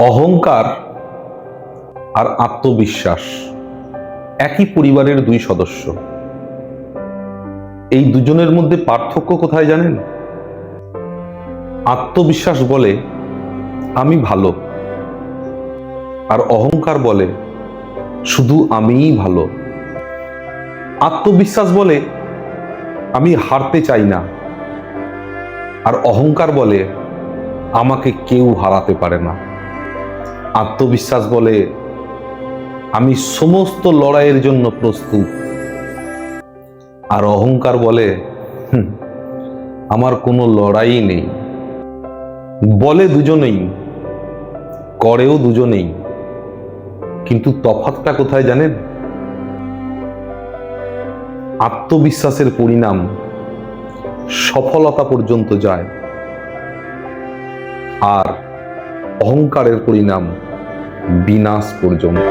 অহংকার আর আত্মবিশ্বাস একই পরিবারের দুই সদস্য। এই দুজনের মধ্যে পার্থক্য কোথায় জানেন? আত্মবিশ্বাস বলে, আমি ভালো। আর অহংকার বলে, শুধু আমিই ভালো। আত্মবিশ্বাস বলে, আমি হারতে চাই না। আর অহংকার বলে, আমাকে কেউ হারাতে পারে না। আত্মবিশ্বাস বলে আমি সমস্ত লড়াইয়ের জন্য প্রস্তুত। আর অহংকার বলে "হুম, আমার কোনো লড়াই নেই। বলে দুজনেই করেও দুজনেই। কিন্তু তফাৎটা কোথায় জানেন? আত্মবিশ্বাসের পরিণাম সফলতা পর্যন্ত যায়। আর অহংকারের পরিণাম বিনাশ পর্যন্ত।